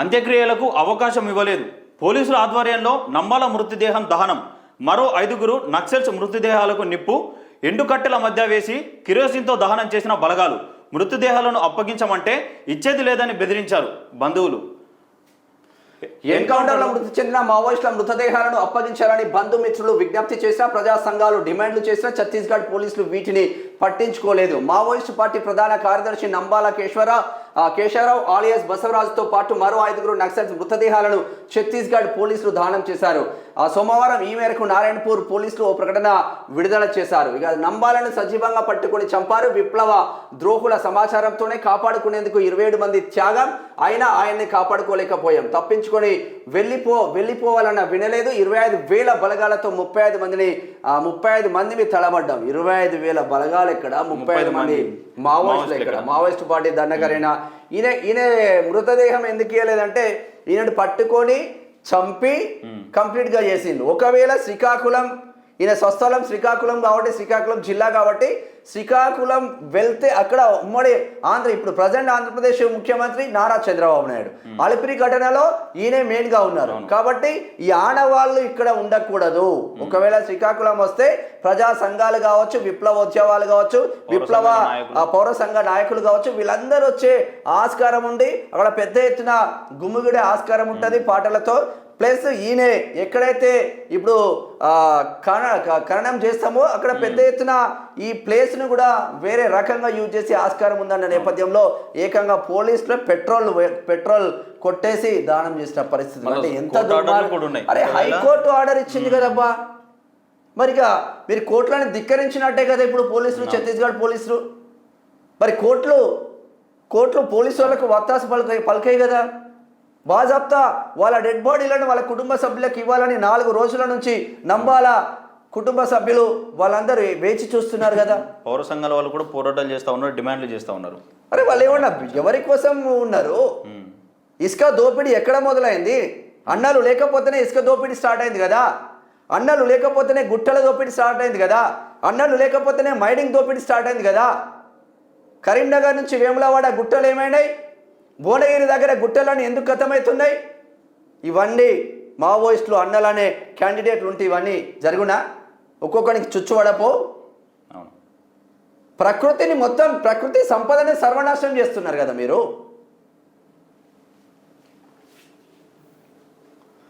అంత్యక్రియలకు అవకాశం ఇవ్వలేదు. పోలీసుల ఆధ్వర్యంలో నంబాల మృతదేహం దహనం. మరో ఐదుగురు నక్సల్స్ మృతదేహాలకు నిప్పు ఎండుకట్టెల మధ్య వేసి కిరోసిన్తో దహనం చేసిన బలగాలు. మృతదేహాలను అప్పగించమంటే ఇచ్చేది లేదని బెదిరించారు బంధువులు. ఎన్కౌంటర్లో మృతి చెందిన మావోయిస్టుల మృతదేహాలను అప్పగించాలని బంధుమిత్రులు విజ్ఞప్తి చేసినా ప్రజా సంఘాలు డిమాండ్లు చేసినా ఛత్తీస్గఢ్ పోలీసులు వీటిని పట్టించుకోలేదు. మావోయిస్టు పార్టీ ప్రధాన కార్యదర్శి నంబాల కేశ్వర కేశవరావు ఆలియస్ బసవరాజుతో పాటు మరో ఐదుగురు నక్సల్స్ మృతదేహాలను ఛత్తీస్గఢ్ పోలీసులు దానం చేశారు. సోమవారం ఈ మేరకు నారాయణపూర్ పోలీసులు ఓ ప్రకటన విడుదల చేశారు. ఇక నంబాలను సజీవంగా పట్టుకొని చంపారు విప్లవ ద్రోహుల సమాచారంతోనే కాపాడుకునేందుకు ఇరవై ఏడు మంది త్యాగం. అయినా ఆయన్ని కాపాడుకోలేకపోయాం. తప్పించుకొని వెళ్ళిపో వెళ్ళిపోవాలన్న వినలేదు. ఇరవై ఐదు వేల బలగాలతో ముప్పై ఐదు మందిని ముప్పై ఐదు మందిని తడబడ్డాం ఇరవై ఐదు వేల బలగాలు ఎక్కడ? ముప్పై ఐదు మంది మావోయిస్టులు ఎక్కడ? Maoist party Dandakaranya. ఈయన ఈయన మృతదేహం ఎందుకు ఇవ్వలేదంటే ఈయనను పట్టుకొని చంపి కంప్లీట్గా చేసిండు. ఒకవేళ శ్రీకాకుళం ఈయన స్వస్థలం శ్రీకాకుళం కాబట్టి శ్రీకాకుళం జిల్లా కాబట్టి శ్రీకాకుళం వెళ్తే అక్కడ ఉమ్మడి ఆంధ్ర ఇప్పుడు ప్రజెంట్ ఆంధ్రప్రదేశ్ ముఖ్యమంత్రి నారా చంద్రబాబు నాయుడు. అలిపిరి ఘటనలో ఈయనే మెయిన్గా ఉన్నారు కాబట్టి ఈ ఆడవాళ్ళు ఇక్కడ ఉండకూడదు. ఒకవేళ శ్రీకాకుళం వస్తే ప్రజా సంఘాలు కావచ్చు కావచ్చు విప్లవ సంఘ నాయకులు. ఆ పౌర సంఘ నాయకులు కావచ్చు వీళ్ళందరూ వచ్చే ఆస్కారం ఉండి అక్కడ పెద్ద ఎత్తున గుమ్మిగుడే ఆస్కారం ఉంటుంది పాటలతో. ప్లస్ ఈయనే ఎక్కడైతే ఇప్పుడు ఖననం చేస్తామో అక్కడ పెద్ద ఎత్తున ఈ ప్లేస్ను కూడా వేరే రకంగా యూజ్ చేసే ఆస్కారం ఉందన్న నేపథ్యంలో ఏకంగా పోలీసులు పెట్రోల్ పెట్రోల్ కొట్టేసి దానం చేసిన పరిస్థితి. అంటే ఎంత. అరే హైకోర్టు ఆర్డర్ ఇచ్చింది కదబ్బా. మరి ఇక మీరు కోర్టులను ధిక్కరించినట్టే కదా ఇప్పుడు పోలీసులు ఛత్తీస్గఢ్ పోలీసులు. మరి కోర్టులు కోర్టులు పోలీసు వాళ్ళకు వత్తాసు పలక పలకాయి కదా. బాజాప్తా వాళ్ళ డెడ్ బాడీలను వాళ్ళ కుటుంబ సభ్యులకు ఇవ్వాలని నాలుగు రోజుల నుంచి నంబాల కుటుంబ సభ్యులు వాళ్ళందరూ వేచి చూస్తున్నారు కదా. పౌర సంఘాల వాళ్ళు కూడా పోరాటాలు చేస్తూ ఉన్నారు డిమాండ్లు చేస్తూ ఉన్నారు. అరే వాళ్ళు ఏమన్నా ఎవరి కోసం ఉన్నారు. ఇసుక దోపిడీ ఎక్కడ మొదలైంది? అన్నలు లేకపోతేనే ఇసుక దోపిడీ స్టార్ట్ అయింది కదా. అన్నలు లేకపోతేనే గుట్టల దోపిడీ స్టార్ట్ అయింది కదా. అన్నలు లేకపోతేనే మైనింగ్ దోపిడీ స్టార్ట్ అయింది కదా. కరీంనగర్ నుంచి వేములవాడ గుట్టలు ఏమైనాయి? భువనగిరి దగ్గర గుట్టలని ఎందుకు గతమవుతున్నాయి ఇవన్నీ మావోయిస్టులు అన్నలనే క్యాండిడేట్లు ఉంటే ఇవన్నీ జరుగునా? ఒక్కొక్కరికి చుచ్చువడపో అవును. ప్రకృతిని మొత్తం ప్రకృతి సంపదని సర్వనాశనం చేస్తున్నారు కదా మీరు.